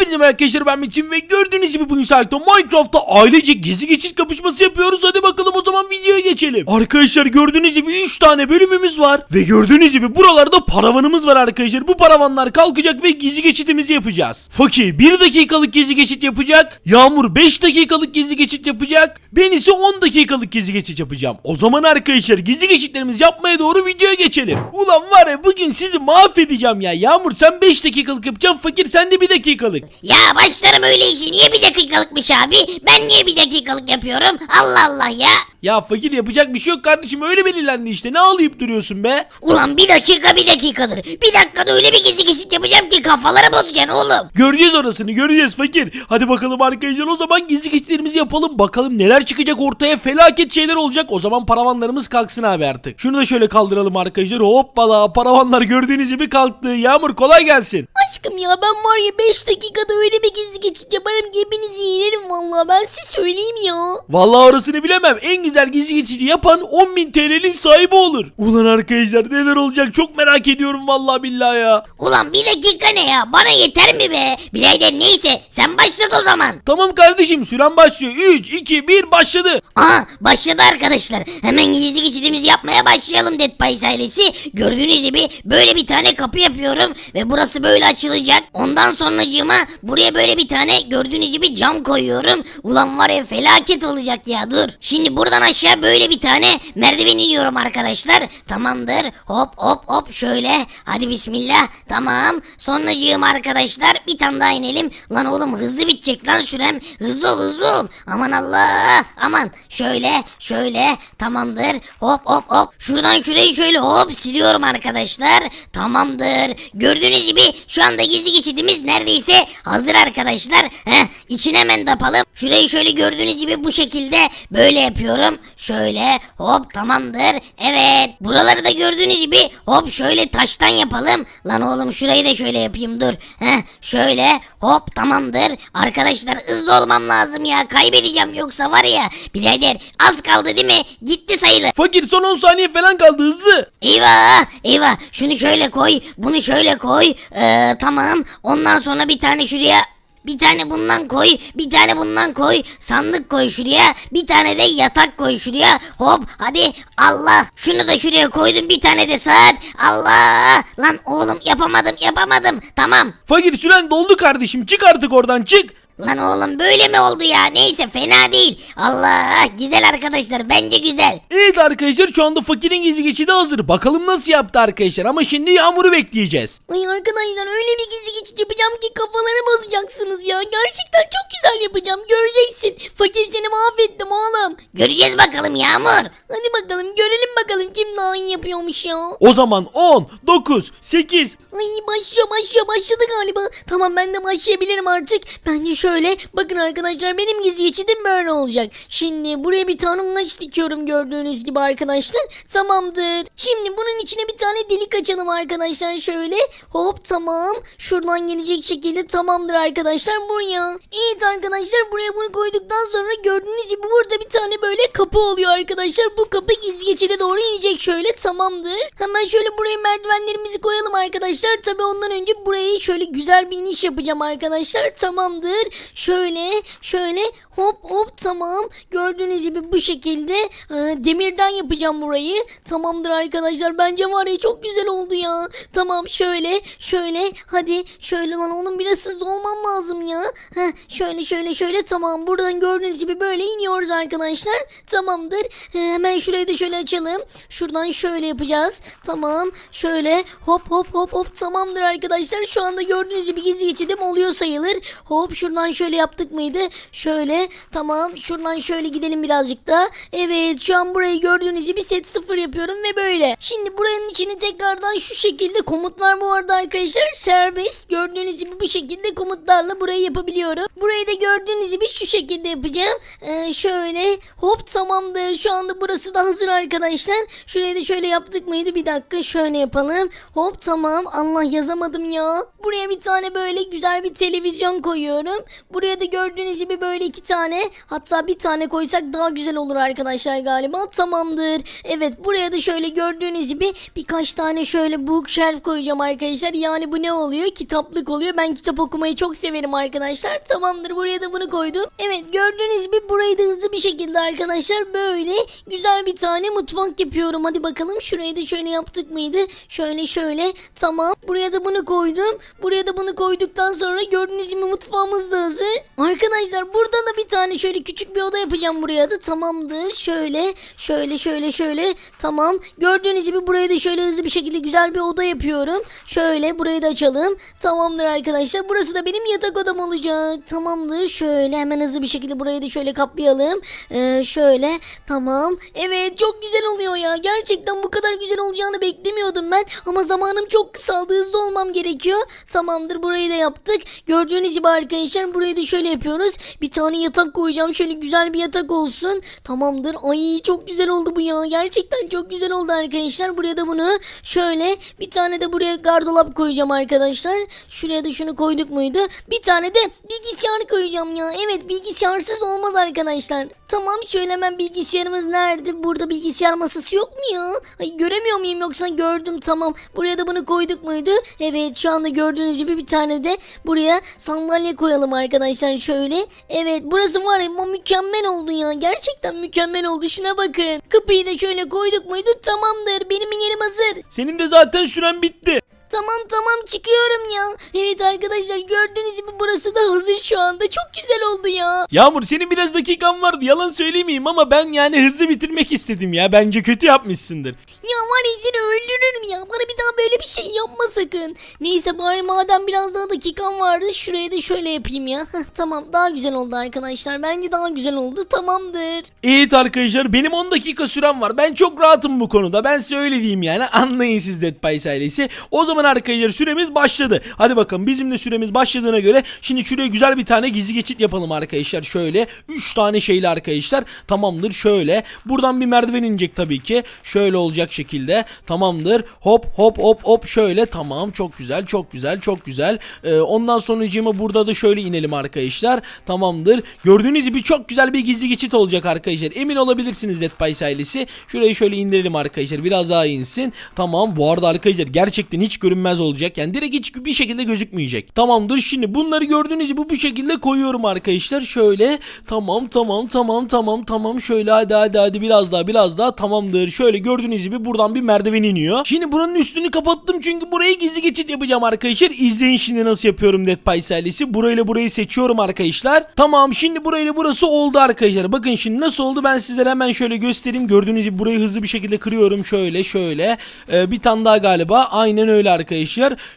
Hepinize arkadaşlar ben Metin ve gördüğünüz gibi bugün saatte Minecraft'ta ailece gizli geçit kapışması yapıyoruz. Hadi bakalım o zaman videoya geçelim. Arkadaşlar gördüğünüz gibi 3 tane bölümümüz var. Ve gördüğünüz gibi buralarda paravanımız var arkadaşlar. Bu paravanlar kalkacak ve gizli geçitimizi yapacağız. Fakir 1 dakikalık gizli geçit yapacak. Yağmur 5 dakikalık gizli geçit yapacak. Ben ise 10 dakikalık gizli geçit yapacağım. O zaman arkadaşlar gizli geçitlerimizi yapmaya doğru videoya geçelim. Ulan var ya bugün sizi mahvedeceğim ya. Yağmur sen 5 dakikalık yapacaksın. Fakir sen de 1 dakikalık. Ya başlarım öyle işi niye bir dakikalıkmış abi? Ben niye bir dakikalık yapıyorum? Allah Allah ya. Ya fakir yapacak bir şey yok kardeşim öyle belirlendi işte ne ağlayıp duruyorsun be? Ulan bir dakika bir dakikadır. Bir dakikada öyle bir gizli geçit yapacağım ki kafalara bozacaksın oğlum. Göreceğiz orasını göreceğiz fakir. Hadi bakalım arkadaşlar o zaman gizli geçitlerimizi yapalım. Bakalım neler çıkacak ortaya felaket şeyler olacak. O zaman paravanlarımız kalksın abi artık. Şunu da şöyle kaldıralım arkadaşlar. Hoppala paravanlar gördüğünüz gibi kalktı. Yağmur kolay gelsin. Aşkım ya ben var ya 5 dakikada öyle bir gizli geçit yaparım ki hepinizi yenerim vallahi ben size söyleyeyim ya. Vallahi orasını bilemem. En güzel gizli geçidi yapan 10.000 TL'nin sahibi olur. Ulan arkadaşlar neler olacak çok merak ediyorum vallahi billahi ya. Ulan bir dakika ne ya bana yeter mi be? Birader neyse sen başlat o zaman. Tamam kardeşim süren başlıyor. 3, 2, 1 başladı. Aha başladı arkadaşlar. Hemen gizli geçidimizi yapmaya başlayalım Dead Pies ailesi. Gördüğünüz gibi böyle bir tane kapı yapıyorum ve burası böyle açılacak. Ondan sonracığıma buraya böyle bir tane gördüğünüz gibi cam koyuyorum. Ulan var ya felaket olacak ya dur. Şimdi buradan aşağı böyle bir tane merdiven iniyorum arkadaşlar. Tamamdır. Hop hop hop şöyle. Hadi bismillah. Tamam. Sonracığım arkadaşlar bir tane daha inelim. Lan oğlum hızlı bitecek lan sürem. Hızlı ol hızlı ol. Aman Allah. Aman. Şöyle şöyle. Tamamdır. Hop hop hop. Şuradan şurayı şöyle hop siliyorum arkadaşlar. Tamamdır. Gördüğünüz gibi şu anda gizli geçidimiz neredeyse hazır arkadaşlar. Heh, içine hemen tapalım. Şurayı şöyle gördüğünüz gibi bu şekilde böyle yapıyorum. Şöyle hop tamamdır. Evet. Buraları da gördüğünüz gibi hop şöyle taştan yapalım. Lan oğlum şurayı da şöyle yapayım dur. Heh, şöyle hop tamamdır. Arkadaşlar hızlı olmam lazım ya. Kaybedeceğim yoksa var ya. Birader az kaldı değil mi? Gitti sayılır. Fakir son 10 saniye falan kaldı hızlı. Eyvah eyvah şunu şöyle koy bunu şöyle koy Ee, tamam ondan sonra bir tane şuraya bir tane bundan koy bir tane bundan koy sandık koy şuraya bir tane de yatak koy şuraya. Hop hadi Allah. Şunu da şuraya koydum bir tane de saat. Allah. Lan oğlum yapamadım yapamadım. Tamam. Fakir süren doldu kardeşim. Çık artık oradan çık. Lan oğlum böyle mi oldu ya? Neyse fena değil. Allah güzel arkadaşlar bence güzel. Evet arkadaşlar şu anda fakirin gizli geçidi hazır. Bakalım nasıl yaptı arkadaşlar ama şimdi yağmuru bekleyeceğiz. Ay arkadaşlar öyle bir gizli geçit yapacağım ki kafaları bozacaksınız ya. Gerçekten çok güzel yapacağım. Göreceksin. Fakir seni mahvettim oğlum. Göreceğiz bakalım Yağmur. Hadi bakalım görelim bakalım kim daha iyi yapıyormuş ya. O zaman 10, 9, 8. Ay başlıyor başlıyor başladı galiba. Tamam ben de başlayabilirim artık. Bence şöyle bakın arkadaşlar benim gizli geçidim böyle olacak. Şimdi buraya bir tane ulaş dikiyorum gördüğünüz gibi arkadaşlar. Tamamdır. Şimdi bunun içine bir tane delik açalım arkadaşlar şöyle. Hop tamam. Şuradan gelecek şekilde tamamdır arkadaşlar buraya. Evet arkadaşlar buraya bunu koyduktan sonra gördüğünüz gibi burada bir tane böyle kapı oluyor arkadaşlar. Bu kapı gizli geçide doğru inecek şöyle tamamdır. Hemen şöyle buraya merdivenlerimizi koyalım arkadaşlar. Tabi ondan önce burayı şöyle güzel bir iniş yapacağım arkadaşlar. Tamamdır. Şöyle şöyle hop hop tamam. Gördüğünüz gibi bu şekilde e, demirden yapacağım burayı. Tamamdır arkadaşlar. Bence var ya çok güzel oldu ya. Tamam şöyle şöyle hadi şöyle lan oğlum biraz hızlı olmam lazım ya. Heh, şöyle şöyle şöyle tamam. Buradan gördüğünüz gibi böyle iniyoruz arkadaşlar. Tamamdır. E, hemen şurayı da şöyle açalım. Şuradan şöyle yapacağız. Tamam. Şöyle hop hop hop hop tamamdır arkadaşlar. Şu anda gördüğünüz gibi gizli geçidim oluyor sayılır. Hop şuradan şöyle yaptık mıydı? Şöyle tamam. Şuradan şöyle gidelim birazcık da. Evet şu an burayı gördüğünüz gibi set sıfır yapıyorum ve böyle. Şimdi buranın içini tekrardan şu şekilde komutlar bu arada arkadaşlar serbest. Gördüğünüz gibi bu şekilde komutlarla burayı yapabiliyorum. Burayı da gördüğünüz gibi şu şekilde yapacağım. Ee, şöyle hop tamamdır. Şu anda burası da hazır arkadaşlar. Şurayı da şöyle yaptık mıydı? Bir dakika şöyle yapalım. Hop tamam. Allah yazamadım ya. Buraya bir tane böyle güzel bir televizyon koyuyorum. Buraya da gördüğünüz gibi böyle iki tane hatta bir tane koysak daha güzel olur arkadaşlar galiba. Tamamdır. Evet buraya da şöyle gördüğünüz gibi birkaç tane şöyle bookshelf koyacağım arkadaşlar. Yani bu ne oluyor? Kitaplık oluyor. Ben kitap okumayı çok severim arkadaşlar. Tamamdır buraya da bunu koydum. Evet gördüğünüz gibi burayı da hızlı bir şekilde arkadaşlar böyle güzel bir tane mutfak yapıyorum. Hadi bakalım şurayı da şöyle yaptık mıydı? Şöyle şöyle tamam. Buraya da bunu koydum. Buraya da bunu koyduktan sonra gördüğünüz gibi mutfağımız da hazır. Arkadaşlar burada da bir tane şöyle küçük bir oda yapacağım buraya da. Tamamdır. Şöyle şöyle şöyle şöyle. Tamam. Gördüğünüz gibi buraya da şöyle hızlı bir şekilde güzel bir oda yapıyorum. Şöyle burayı da açalım. Tamamdır arkadaşlar. Burası da benim yatak odam olacak. Tamamdır. Şöyle hemen hızlı bir şekilde burayı da şöyle kaplayalım. Ee, şöyle. Tamam. Evet çok güzel oluyor ya. Gerçekten bu kadar güzel olacağını beklemiyordum ben. Ama zamanım çok kısaldı. Hızlı olmam gerekiyor. Tamamdır. Burayı da yaptık. Gördüğünüz gibi arkadaşlar burayı da şöyle yapıyoruz. Bir tane yatak koyacağım. Şöyle güzel bir yatak olsun. Tamamdır. Ay çok güzel oldu bu ya. Gerçekten çok güzel oldu arkadaşlar. Buraya da bunu şöyle bir tane de buraya gardolap koyacağım arkadaşlar. Şuraya da şunu koyduk muydu? Bir tane de bilgisayar koyacağım ya. Evet bilgisayarsız olmaz arkadaşlar. Tamam şöyle hemen bilgisayarımız nerede? Burada bilgisayar masası yok mu ya? Ay göremiyor muyum yoksa gördüm tamam. Buraya da bunu koyduk muydu? Evet şu anda gördüğünüz gibi bir tane de buraya sandalye koyalım arkadaşlar şöyle. Evet burası var ya mükemmel oldu ya. Gerçekten mükemmel oldu şuna bakın. Kapıyı da şöyle koyduk muydu? Tamamdır benim yerim hazır. Senin de zaten süren bitti. Tamam tamam çıkıyorum ya. Evet arkadaşlar gördüğünüz gibi burası da hazır şu anda. Çok güzel oldu ya. Yağmur senin biraz dakikan vardı yalan söylemeyeyim ama ben yani hızlı bitirmek istedim ya. Bence kötü yapmışsındır. Ya var ya seni öldürürüm ya. Bana bir daha böyle bir şey yapma sakın. Neyse bari madem biraz daha dakikam vardı şuraya da şöyle yapayım ya. Heh, tamam daha güzel oldu arkadaşlar. Bence daha güzel oldu. Tamamdır. Evet arkadaşlar benim 10 dakika sürem var. Ben çok rahatım bu konuda. Ben size öyle diyeyim yani. Anlayın siz Dead Pies ailesi. O zaman arkadaşlar süremiz başladı. Hadi bakalım bizim de süremiz başladığına göre şimdi şuraya güzel bir tane gizli geçit yapalım arkadaşlar. Şöyle 3 tane şeyli arkadaşlar. Tamamdır şöyle. Buradan bir merdiven inecek tabii ki. Şöyle olacak şekilde. Tamamdır. Hop hop hop hop şöyle. Tamam çok güzel çok güzel çok güzel. Ee, ondan sonracığıma burada da şöyle inelim arkadaşlar. Tamamdır. Gördüğünüz gibi çok güzel bir gizli geçit olacak arkadaşlar. Emin olabilirsiniz Pies ailesi. Şurayı şöyle indirelim arkadaşlar. Biraz daha insin. Tamam. Bu arada arkadaşlar gerçekten hiç görünmez olacak. Yani direkt hiç bir şekilde gözükmeyecek. Tamamdır. Şimdi bunları gördüğünüz gibi bu şekilde koyuyorum arkadaşlar. Şöyle. Tamam tamam tamam tamam tamam. Şöyle hadi hadi hadi biraz daha biraz daha. Tamamdır. Şöyle gördüğünüz gibi buradan bir merdiven iniyor. Şimdi buranın üstünü kapattım çünkü burayı gizli geçit yapacağım arkadaşlar. İzleyin şimdi nasıl yapıyorum Dead Pies ailesi. Burayla burayı seçiyorum arkadaşlar. Tamam şimdi burayla burası oldu arkadaşlar. Bakın şimdi nasıl oldu ben sizlere hemen şöyle göstereyim. Gördüğünüz gibi burayı hızlı bir şekilde kırıyorum. Şöyle şöyle. Ee, bir tane daha galiba. Aynen öyle arkadaşlar.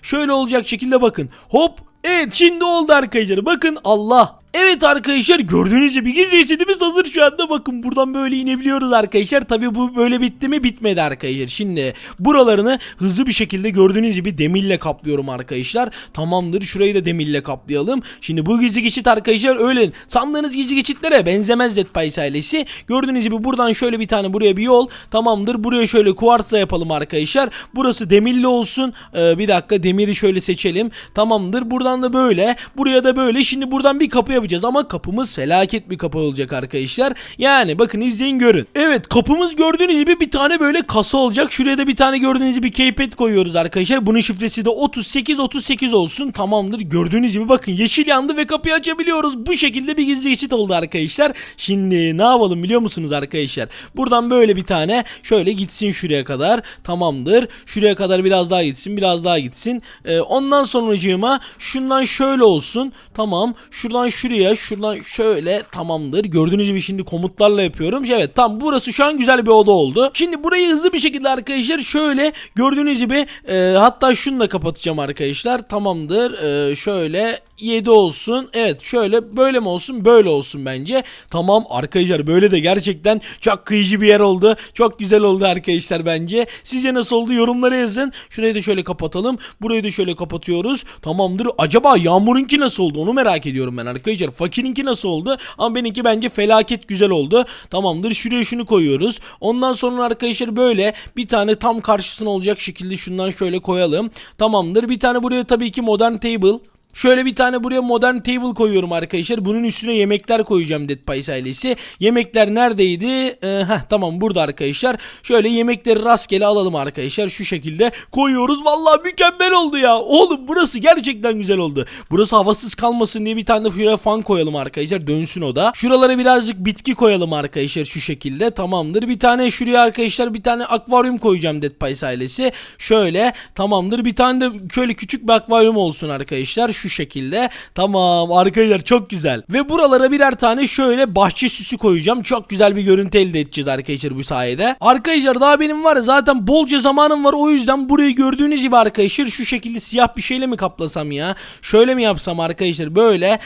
Şöyle olacak şekilde bakın. Hop. Evet şimdi oldu arkadaşlar. Bakın Allah. Evet arkadaşlar gördüğünüz gibi gizli geçidimiz hazır şu anda. Bakın buradan böyle inebiliyoruz arkadaşlar. Tabi bu böyle bitti mi bitmedi arkadaşlar. Şimdi buralarını hızlı bir şekilde gördüğünüz gibi demirle kaplıyorum arkadaşlar. Tamamdır şurayı da demirle kaplayalım. Şimdi bu gizli geçit arkadaşlar öyle sandığınız gizli geçitlere benzemez Pies ailesi. Gördüğünüz gibi buradan şöyle bir tane buraya bir yol. Tamamdır buraya şöyle kuartla yapalım arkadaşlar. Burası demirli olsun. Ee, bir dakika demiri şöyle seçelim. Tamamdır buradan da böyle. Buraya da böyle. Şimdi buradan bir kapı yapacağız ama kapımız felaket bir kapı olacak arkadaşlar. Yani bakın izleyin görün. Evet kapımız gördüğünüz gibi bir tane böyle kasa olacak. Şuraya da bir tane gördüğünüz gibi keypad koyuyoruz arkadaşlar. Bunun şifresi de 38 38 olsun. Tamamdır. Gördüğünüz gibi bakın yeşil yandı ve kapıyı açabiliyoruz. Bu şekilde bir gizli geçit oldu arkadaşlar. Şimdi ne yapalım biliyor musunuz arkadaşlar? Buradan böyle bir tane şöyle gitsin şuraya kadar. Tamamdır. Şuraya kadar biraz daha gitsin. Biraz daha gitsin. Ee, ondan sonracığıma şundan şöyle olsun. Tamam. Şuradan şuraya şuradan şöyle tamamdır. Gördüğünüz gibi şimdi komutlarla yapıyorum. Evet tam burası şu an güzel bir oda oldu. Şimdi burayı hızlı bir şekilde arkadaşlar şöyle gördüğünüz gibi e, hatta şunu da kapatacağım arkadaşlar. Tamamdır. E, şöyle 7 olsun. Evet şöyle böyle mi olsun böyle olsun bence. Tamam arkadaşlar böyle de gerçekten çok kıyıcı bir yer oldu. Çok güzel oldu arkadaşlar bence. Sizce nasıl oldu yorumlara yazın. Şurayı da şöyle kapatalım. Burayı da şöyle kapatıyoruz. Tamamdır. Acaba Yağmur'unki nasıl oldu onu merak ediyorum ben arkadaşlar. Fakirinki nasıl oldu? Ama benimki bence felaket güzel oldu. Tamamdır. Şuraya şunu koyuyoruz. Ondan sonra arkadaşlar böyle bir tane tam karşısına olacak şekilde şundan şöyle koyalım. Tamamdır. Bir tane buraya tabii ki modern table Şöyle bir tane buraya modern table koyuyorum arkadaşlar. Bunun üstüne yemekler koyacağım Dead Pies ailesi. Yemekler neredeydi? Ee, heh, tamam burada arkadaşlar. Şöyle yemekleri rastgele alalım arkadaşlar. Şu şekilde koyuyoruz. Vallahi mükemmel oldu ya. Oğlum burası gerçekten güzel oldu. Burası havasız kalmasın diye bir tane de fan koyalım arkadaşlar. Dönsün o da. Şuralara birazcık bitki koyalım arkadaşlar şu şekilde. Tamamdır. Bir tane şuraya arkadaşlar bir tane akvaryum koyacağım Dead Pies ailesi. Şöyle tamamdır. Bir tane de şöyle küçük bir akvaryum olsun arkadaşlar. Şekilde. Tamam arkadaşlar çok güzel. Ve buralara birer tane şöyle bahçe süsü koyacağım. Çok güzel bir görüntü elde edeceğiz arkadaşlar bu sayede. Arkadaşlar daha benim var ya zaten bolca zamanım var. O yüzden burayı gördüğünüz gibi arkadaşlar şu şekilde siyah bir şeyle mi kaplasam ya? Şöyle mi yapsam arkadaşlar? Böyle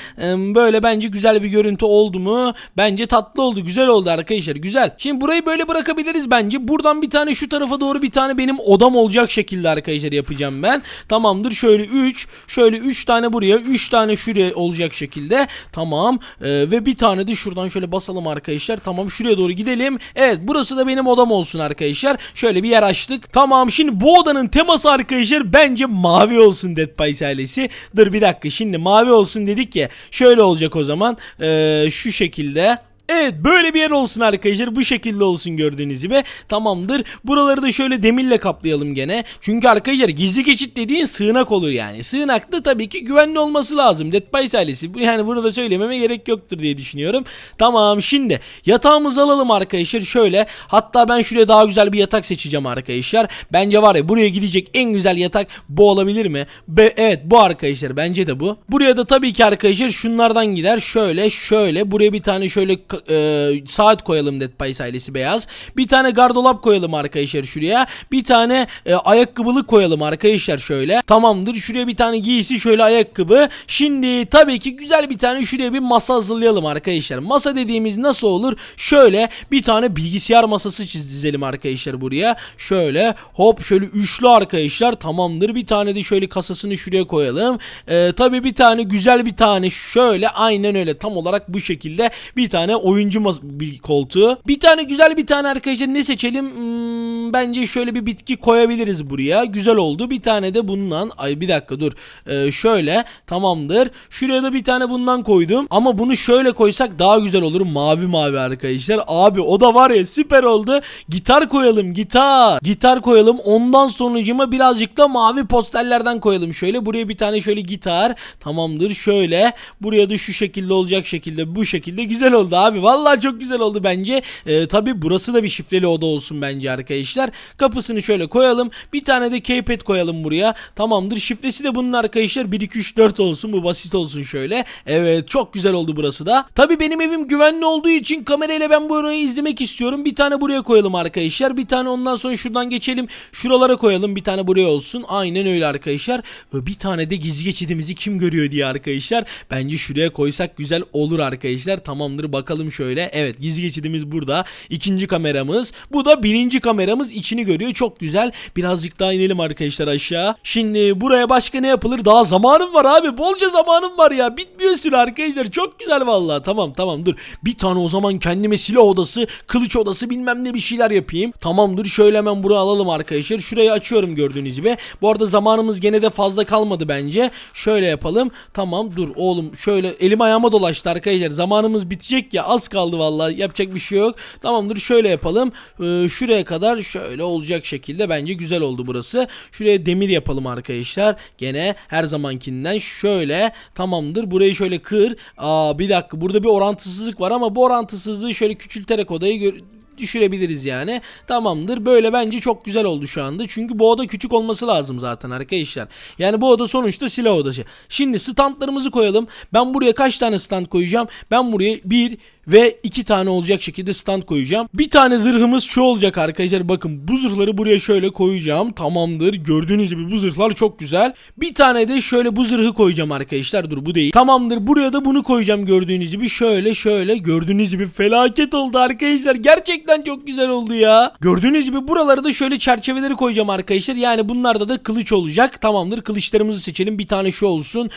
böyle bence güzel bir görüntü oldu mu? Bence tatlı oldu. Güzel oldu arkadaşlar. Güzel. Şimdi burayı böyle bırakabiliriz bence. Buradan bir tane şu tarafa doğru bir tane benim odam olacak şekilde arkadaşlar yapacağım ben. Tamamdır. Şöyle 3, şöyle 3 tane buraya, 3 tane şuraya olacak şekilde. Tamam. Ee, ve bir tane de şuradan şöyle basalım arkadaşlar. Tamam şuraya doğru gidelim. Evet burası da benim odam olsun arkadaşlar. Şöyle bir yer açtık. Tamam şimdi bu odanın teması arkadaşlar bence mavi olsun Dead Pies ailesi. Dur bir dakika şimdi mavi olsun dedik ya. Şöyle olacak o zaman. Ee, şu şekilde. Evet böyle bir yer olsun arkadaşlar. Bu şekilde olsun gördüğünüz gibi. Tamamdır. Buraları da şöyle demirle kaplayalım gene. Çünkü arkadaşlar gizli geçit dediğin sığınak olur yani. Sığınakta tabii ki güvenli olması lazım. Dead Pies ailesi yani bunu da söylememe gerek yoktur diye düşünüyorum. Tamam şimdi yatağımızı alalım arkadaşlar şöyle. Hatta ben şuraya daha güzel bir yatak seçeceğim arkadaşlar. Bence var ya buraya gidecek en güzel yatak bu olabilir mi? Be evet bu arkadaşlar. Bence de bu. Buraya da tabii ki arkadaşlar şunlardan gider. Şöyle şöyle. Buraya bir tane şöyle e, saat koyalım Dead Pies ailesi beyaz. Bir tane gardolap koyalım arkadaşlar şuraya. Bir tane e, ayakkabılık koyalım arkadaşlar şöyle. Tamamdır. Şuraya bir tane giysi şöyle ayakkabı. Şimdi tabii ki güzel bir tane şuraya bir masa hazırlayalım arkadaşlar. Masa dediğimiz nasıl olur? Şöyle bir tane bilgisayar masası çizelim arkadaşlar buraya. Şöyle hop şöyle üçlü arkadaşlar. Tamamdır. Bir tane de şöyle kasasını şuraya koyalım. E, tabii bir tane güzel bir tane şöyle aynen öyle tam olarak bu şekilde bir tane oyuncu bir koltuğu. Bir tane güzel bir tane arkadaşlar ne seçelim? Hmm, bence şöyle bir bitki koyabiliriz buraya. Güzel oldu. Bir tane de bundan. Ay bir dakika dur. Ee, şöyle tamamdır. Şuraya da bir tane bundan koydum. Ama bunu şöyle koysak daha güzel olur. Mavi mavi arkadaşlar. Abi o da var ya süper oldu. Gitar koyalım gitar. Gitar koyalım. Ondan sonucuma birazcık da mavi posterlerden koyalım. Şöyle buraya bir tane şöyle gitar. Tamamdır. Şöyle. Buraya da şu şekilde olacak şekilde. Bu şekilde güzel oldu abi. Vallahi çok güzel oldu bence. Ee, Tabi burası da bir şifreli oda olsun bence arkadaşlar. Kapısını şöyle koyalım. Bir tane de keypad koyalım buraya. Tamamdır. Şifresi de bunun arkadaşlar 1 2 3 4 olsun. Bu basit olsun şöyle. Evet çok güzel oldu burası da. Tabi benim evim güvenli olduğu için kamerayla ben bu orayı izlemek istiyorum. Bir tane buraya koyalım arkadaşlar. Bir tane ondan sonra şuradan geçelim. Şuralara koyalım. Bir tane buraya olsun. Aynen öyle arkadaşlar. Bir tane de gizli geçidimizi kim görüyor diye arkadaşlar. Bence şuraya koysak güzel olur arkadaşlar. Tamamdır bakalım şöyle. Evet gizli geçidimiz burada. İkinci kameramız. Bu da birinci kameramız içini görüyor. Çok güzel. Birazcık daha inelim arkadaşlar aşağı. Şimdi buraya başka ne yapılır? Daha zamanım var abi. Bolca zamanım var ya. Bitmiyor süre arkadaşlar. Çok güzel vallahi. Tamam tamam dur. Bir tane o zaman kendime silah odası, kılıç odası bilmem ne bir şeyler yapayım. Tamamdır. Şöyle hemen buraya alalım arkadaşlar. Şurayı açıyorum gördüğünüz gibi. Bu arada zamanımız gene de fazla kalmadı bence. Şöyle yapalım. Tamam dur oğlum. Şöyle elim ayağıma dolaştı arkadaşlar. Zamanımız bitecek ya. Az kaldı vallahi. Yapacak bir şey yok. Tamamdır. Şöyle yapalım. Ee, şuraya kadar şöyle olacak şekilde bence güzel oldu burası. Şuraya demir yapalım arkadaşlar. Gene her zamankinden şöyle. Tamamdır. Burayı şöyle kır. Aa bir dakika. Burada bir orantısızlık var ama bu orantısızlığı şöyle küçülterek odayı düşürebiliriz yani. Tamamdır. Böyle bence çok güzel oldu şu anda. Çünkü bu oda küçük olması lazım zaten arkadaşlar. Yani bu oda sonuçta silah odası. Şimdi standlarımızı koyalım. Ben buraya kaç tane stand koyacağım? Ben buraya bir ve iki tane olacak şekilde stand koyacağım. Bir tane zırhımız şu olacak arkadaşlar. Bakın bu zırhları buraya şöyle koyacağım. Tamamdır. Gördüğünüz gibi bu zırhlar çok güzel. Bir tane de şöyle bu zırhı koyacağım arkadaşlar. Dur bu değil. Tamamdır. Buraya da bunu koyacağım gördüğünüz gibi. Şöyle şöyle gördüğünüz gibi felaket oldu arkadaşlar. Gerçekten çok güzel oldu ya. Gördüğünüz gibi buralara da şöyle çerçeveleri koyacağım arkadaşlar. Yani bunlarda da kılıç olacak. Tamamdır. Kılıçlarımızı seçelim. Bir tane şu olsun.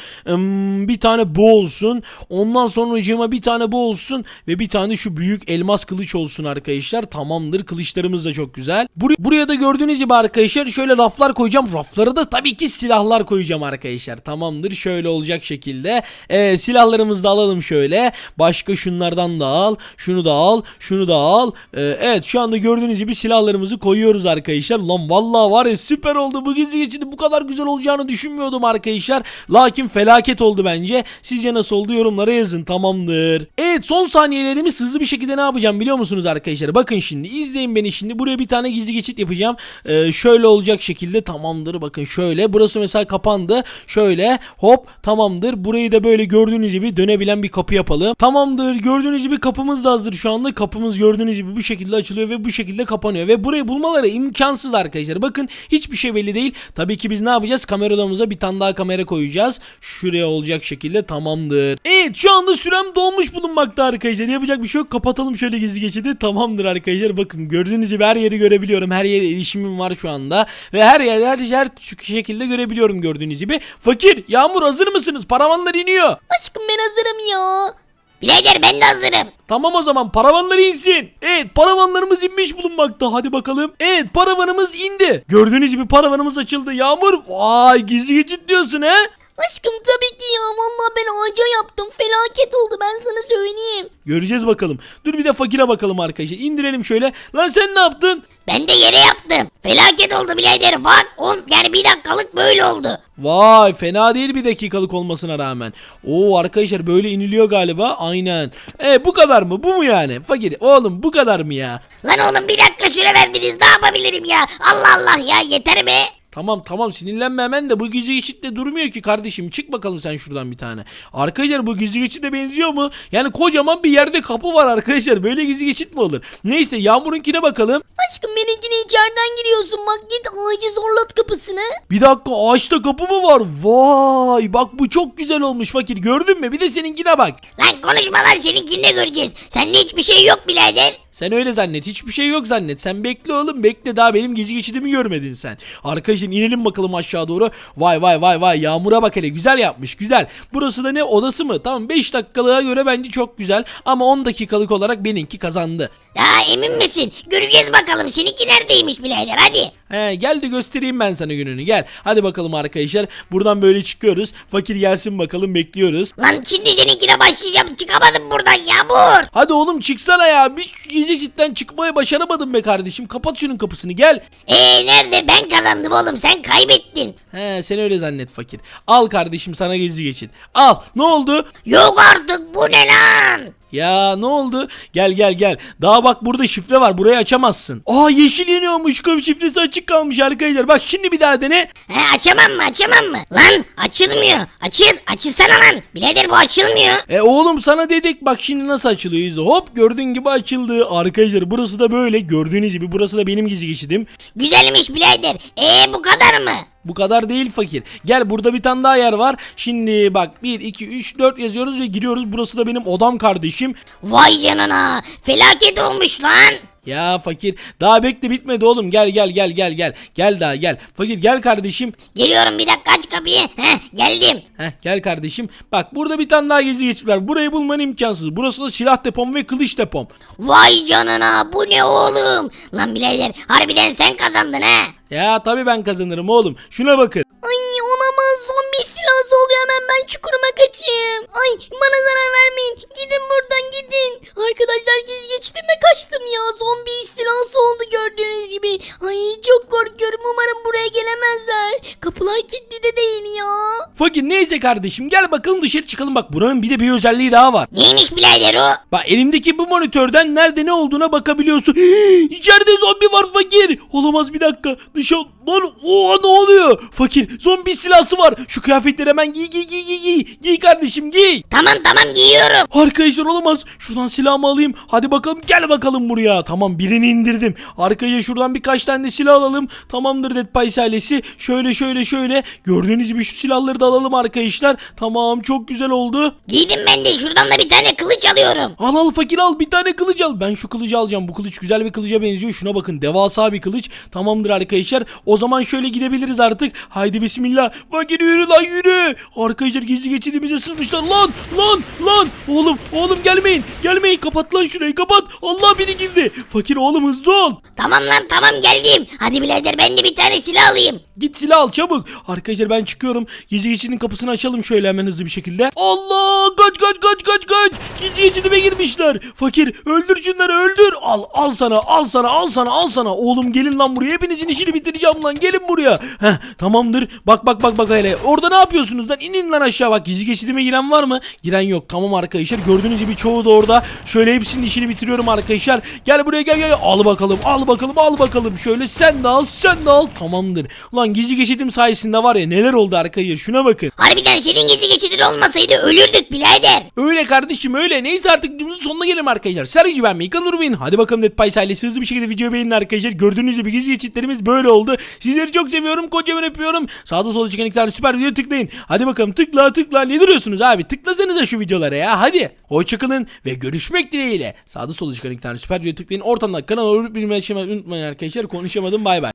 Bir tane bu olsun. Ondan sonra bir tane bu olsun. Ve bir tane şu büyük elmas kılıç olsun arkadaşlar. Tamamdır. Kılıçlarımız da çok güzel. Bur- buraya da gördüğünüz gibi arkadaşlar şöyle raflar koyacağım. Raflara da tabii ki silahlar koyacağım arkadaşlar. Tamamdır. Şöyle olacak şekilde. Evet silahlarımızı da alalım şöyle. Başka şunlardan da al. Şunu da al. Şunu da al. Ee, evet şu anda gördüğünüz gibi silahlarımızı koyuyoruz arkadaşlar. Lan vallahi var ya süper oldu. Bu gizli geçidi bu kadar güzel olacağını düşünmüyordum arkadaşlar. Lakin felaket oldu bence. Sizce nasıl oldu yorumlara yazın. Tamamdır. Evet son saniyelerimiz hızlı bir şekilde ne yapacağım biliyor musunuz arkadaşlar? Bakın şimdi izleyin beni şimdi. Buraya bir tane gizli geçit yapacağım. Ee, şöyle olacak şekilde tamamdır. Bakın şöyle. Burası mesela kapandı. Şöyle hop tamamdır. Burayı da böyle gördüğünüz gibi dönebilen bir kapı yapalım. Tamamdır. Gördüğünüz gibi kapımız da hazır şu anda. Kapımız gördüğünüz gibi bu şekilde açılıyor ve bu şekilde kapanıyor. Ve burayı bulmaları imkansız arkadaşlar. Bakın hiçbir şey belli değil. Tabii ki biz ne yapacağız? Kameralarımıza bir tane daha kamera koyacağız. Şuraya olacak şekilde tamamdır. Evet şu anda sürem dolmuş bulunmakta arkadaşlar. Yapacak bir şey yok. Kapatalım şöyle gizli geçidi. Tamamdır arkadaşlar. Bakın gördüğünüz gibi her yeri görebiliyorum. Her yere erişimim var şu anda. Ve her yer her, her şekilde görebiliyorum gördüğünüz gibi. Fakir, Yağmur hazır mısınız? Paravanlar iniyor. Aşkım ben hazırım ya. Birader ben de hazırım. Tamam o zaman paravanlar insin. Evet paravanlarımız inmiş bulunmakta. Hadi bakalım. Evet paravanımız indi. Gördüğünüz gibi paravanımız açıldı. Yağmur vay gizli geçit diyorsun he? Aşkım tabii ki ya. Vallahi ben ağaca yaptım. Felaket oldu ben sana söyleyeyim. Göreceğiz bakalım. Dur bir de fakire bakalım arkadaşlar. İndirelim şöyle. Lan sen ne yaptın? Ben de yere yaptım. Felaket oldu birader bak. On, yani bir dakikalık böyle oldu. Vay fena değil bir dakikalık olmasına rağmen. Oo arkadaşlar böyle iniliyor galiba. Aynen. E bu kadar mı? Bu mu yani? Fakir oğlum bu kadar mı ya? Lan oğlum bir dakika süre verdiniz ne yapabilirim ya. Allah Allah ya yeter be. Tamam tamam sinirlenme hemen de bu gizli geçit de durmuyor ki kardeşim. Çık bakalım sen şuradan bir tane. Arkadaşlar bu gizli geçit de benziyor mu? Yani kocaman bir yerde kapı var arkadaşlar. Böyle gizli geçit mi olur? Neyse Yağmur'unkine bakalım. Aşkım benimkine içeriden giriyorsun. Bak git ağacı zorlat kapısını. Bir dakika ağaçta kapı mı var? Vay bak bu çok güzel olmuş fakir gördün mü? Bir de seninkine bak. Lan konuşma lan seninkini de göreceğiz. Sende hiçbir şey yok birader. Sen öyle zannet. Hiçbir şey yok zannet. Sen bekle oğlum bekle. Daha benim gizli geçidimi görmedin sen. Arkadaşlar inelim bakalım aşağı doğru. Vay vay vay vay. Yağmura bak hele. Güzel yapmış. Güzel. Burası da ne odası mı? Tamam 5 dakikalığa göre bence çok güzel. Ama 10 dakikalık olarak benimki kazandı. Ya emin misin? Göreceğiz bakalım seninki neredeymiş birader hadi. He gel de göstereyim ben sana gününü gel. Hadi bakalım arkadaşlar. Buradan böyle çıkıyoruz. Fakir gelsin bakalım bekliyoruz. Lan şimdi seninkine başlayacağım çıkamadım buradan Yağmur. Hadi oğlum çıksana ya. Bir şu gizli cidden çıkmaya başaramadım be kardeşim. Kapat şunun kapısını gel. Eee nerede ben kazandım oğlum sen kaybettin. He sen öyle zannet fakir. Al kardeşim sana gizli geçit. Al. Ne oldu? Yok artık bu ne lan? Ya ne oldu? Gel gel gel. Daha bak burada şifre var. Burayı açamazsın. Aa yeşil yanıyormuş. Kapı şifresi açık kalmış arkadaşlar. Bak şimdi bir daha dene. He açamam mı açamam mı? Lan açılmıyor. Açıl açılsana lan. Birader bu açılmıyor. E oğlum sana dedik bak şimdi nasıl açılıyor izle. Hop gördüğün gibi açıldı. Arkadaşlar burası da böyle. Gördüğünüz gibi burası da benim gizli geçidim. Güzelmiş birader. Ee bu kadar mı? Bu kadar değil fakir. Gel burada bir tane daha yer var. Şimdi bak 1, 2, 3, 4 yazıyoruz ve giriyoruz. Burası da benim odam kardeşim. Vay canına. Felaket olmuş lan. Ya fakir daha bekle bitmedi oğlum. Gel gel gel gel gel. Gel daha gel. Fakir gel kardeşim. Geliyorum bir dakika aç kapıyı. Heh geldim. Heh gel kardeşim. Bak burada bir tane daha gizli geçit var. Burayı bulman imkansız. Burası da silah depom ve kılıç depom. Vay canına bu ne oğlum? Lan birader harbiden sen kazandın ha. Ya tabi ben kazanırım oğlum. Şuna bakın. Ay olamaz zombi istilası oluyor ben çukuruma kaçayım. Ay bana zarar vermeyin. Gidin buradan gidin. Arkadaşlar gez geçtiğime kaçtım ya. Zombi istilası oldu gördüğünüz gibi. Ay çok korkuyorum umarım buraya gelemezler. Kapılar kilitli de değil ya. Fakir neyse kardeşim gel bakalım dışarı çıkalım bak buranın bir de bir özelliği daha var Neymiş birader o? Bak elimdeki bu monitörden nerede ne olduğuna bakabiliyorsun. İçeride zombi var fakir. Olamaz bir dakika. Dışarı lan oha ne oluyor? Fakir zombi silahı var. Şu kıyafetleri hemen giy giy giy giy giy. Giy kardeşim giy. Tamam tamam giyiyorum. Arkadaşlar olamaz. Şuradan silahımı alayım. Hadi bakalım gel bakalım buraya. Tamam birini indirdim. Arkaya şuradan birkaç tane de silah alalım. Tamamdır Dead Pies ailesi. Şöyle şöyle şöyle. Gördüğünüz gibi şu silahları da alalım arkadaşlar. Tamam çok güzel oldu. Giydim ben de şuradan da bir tane kılıç alıyorum. Al al fakir al bir tane kılıç al. Ben şu kılıcı alacağım. Bu kılıç güzel bir kılıca benziyor. Şuna bakın devasa bir kılıç. Tamamdır arkadaşlar. O zaman şöyle gidebiliriz artık. Haydi bismillah. Fakir yürü lan yürü. Arkadaşlar gizli geçidimize sızmışlar. Lan lan lan. Oğlum oğlum gelmeyin. Gelmeyin kapat lan şurayı kapat. Allah beni girdi. Fakir oğlum hızlı ol. Tamam lan tamam geldim. Hadi birader ben de bir tane silah alayım. Git silah al çabuk. Arkadaşlar ben çıkıyorum. Gizli geçidin kapısını açalım şöyle hemen hızlı bir şekilde. Allah kaç kaç kaç kaç kaç. Gizli geçidime girmişler. Fakir öldür şunları öldür. Al al sana al sana al sana al sana. Oğlum gelin lan buraya hepinizin işini bitireceğim lan gelin buraya. Heh tamamdır. Bak bak bak bak hele. Orada ne yapıyorsunuz lan? İnin lan aşağı bak. Gizli geçidime giren var mı? Giren yok. Tamam arkadaşlar gördüğünüz gibi çoğu da orada. Şöyle hepsinin işini bitiriyorum arkadaşlar. Gel buraya gel gel. Al bakalım al bakalım al bakalım. Şöyle sen de al sen de al. Tamamdır. Ulan gizli geçidim sayesinde var ya neler oldu arkadaşlar. Şuna bakın. Harbiden senin gizli geçidin olmasaydı ölürdük birader. Öyle kardeşim öyle. Neyse artık videomuzun sonuna gelelim arkadaşlar. Sergi güvenmeyi kanal durmayın. Hadi bakalım Pies ailesi hızlı bir şekilde videoyu beğenin arkadaşlar. Gördüğünüz gibi gizli geçitlerimiz böyle oldu. Sizleri çok seviyorum. Kocaman öpüyorum. Sağda solda çıkan iki tane süper video tıklayın. Hadi bakalım tıkla tıkla. Ne duruyorsunuz abi? Tıklasanıza şu videolara ya. Hadi. Hoşçakalın ve görüşmek dileğiyle. Sağda solda çıkan iki tane süper video tıklayın. Ortamda kanala abone olmayı unutmayın arkadaşlar. Konuşamadım bay bay.